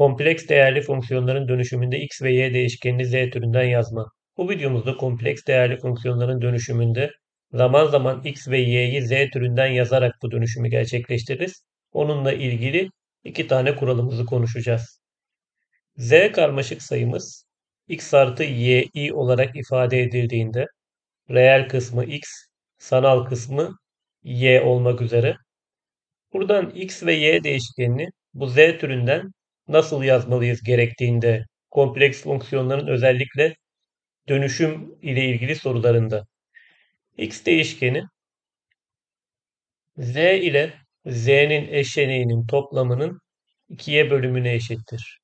Kompleks değerli fonksiyonların dönüşümünde x ve y değişkenini z türünden yazma. Bu videomuzda kompleks değerli fonksiyonların dönüşümünde zaman zaman x ve y'yi z türünden yazarak bu dönüşümü gerçekleştiririz. Onunla ilgili iki tane kuralımızı konuşacağız. z karmaşık sayımız x artı y olarak ifade edildiğinde reel kısmı x, sanal kısmı y olmak üzere buradan x ve y değişkenini bu z türünden nasıl yazmalıyız gerektiğinde kompleks fonksiyonların özellikle dönüşüm ile ilgili sorularında. x değişkeni z ile z'nin eşleniğinin toplamının 2'ye bölümüne eşittir.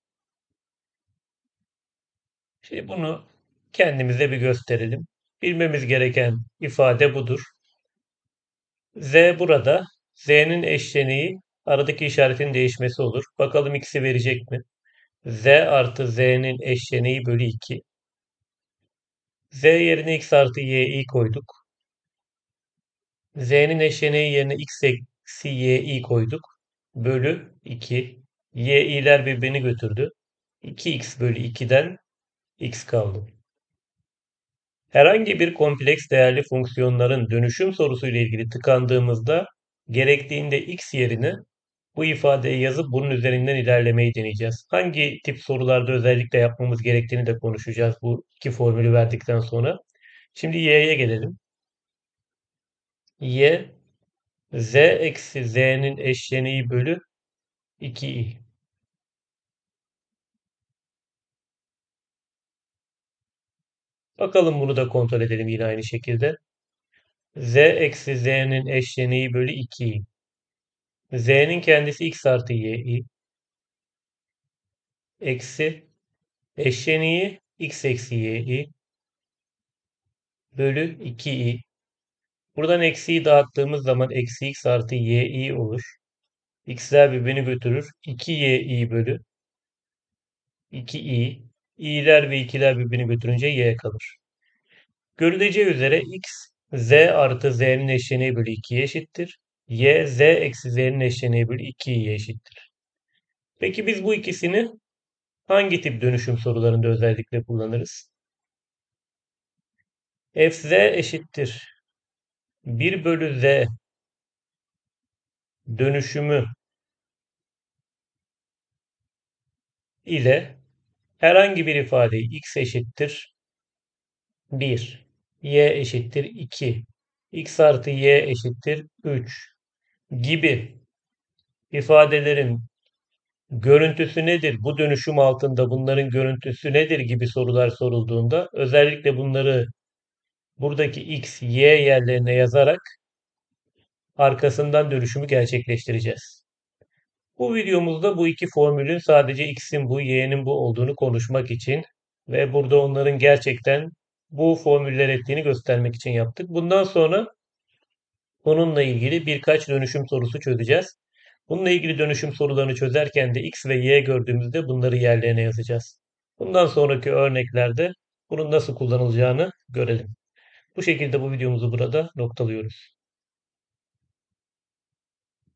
Şimdi bunu kendimize bir gösterelim. Bilmemiz gereken ifade budur. z burada. z'nin eşleniği aradaki işaretin değişmesi olur. Bakalım x'i verecek mi? z artı z'nin eşleniği bölü 2. z yerine x artı y'yi koyduk. z'nin eşleniği yerine x eksi y'yi koyduk. Bölü 2. y'ler birbirini götürdü. 2x bölü 2'den x kaldı. Herhangi bir kompleks değerli fonksiyonların dönüşüm sorusu ile ilgili tıkandığımızda gerektiğinde x yerine bu ifadeyi yazıp bunun üzerinden ilerlemeyi deneyeceğiz. Hangi tip sorularda özellikle yapmamız gerektiğini de konuşacağız bu iki formülü verdikten sonra. Şimdi y'ye gelelim. y z eksi z'nin eşleniği bölü 2i. Bakalım bunu da kontrol edelim yine aynı şekilde. z eksi z'nin eşleniği bölü 2i. Z'nin kendisi x artı y eksi eşleniği x eksi y bölü 2i. Buradan eksiyi dağıttığımız zaman eksi x artı y olur. x'ler birbirini götürür. 2y bölü 2i. i'ler ve 2'ler birbirini götürünce y kalır. Görüleceği üzere x z artı z'nin eşleniği bölü 2'ye eşittir. Y z eksi z'nin eşleniği bölü 2'ye eşittir. Peki biz bu ikisini hangi tip dönüşüm sorularında özellikle kullanırız? f z eşittir 1 bölü z dönüşümü ile herhangi bir ifadeyi x eşittir 1, y eşittir 2, x artı y eşittir 3 gibi ifadelerin görüntüsü nedir? Bu dönüşüm altında bunların görüntüsü nedir gibi sorular sorulduğunda özellikle bunları buradaki x, y yerlerine yazarak arkasından dönüşümü gerçekleştireceğiz. Bu videomuzda bu iki formülün sadece x'in bu, y'nin bu olduğunu konuşmak için ve burada onların gerçekten bu formüller ettiğini göstermek için yaptık. Bundan sonra bununla ilgili birkaç dönüşüm sorusu çözeceğiz. Bununla ilgili dönüşüm sorularını çözerken de x ve y gördüğümüzde bunları yerlerine yazacağız. Bundan sonraki örneklerde bunun nasıl kullanılacağını görelim. Bu şekilde bu videomuzu burada noktalıyoruz.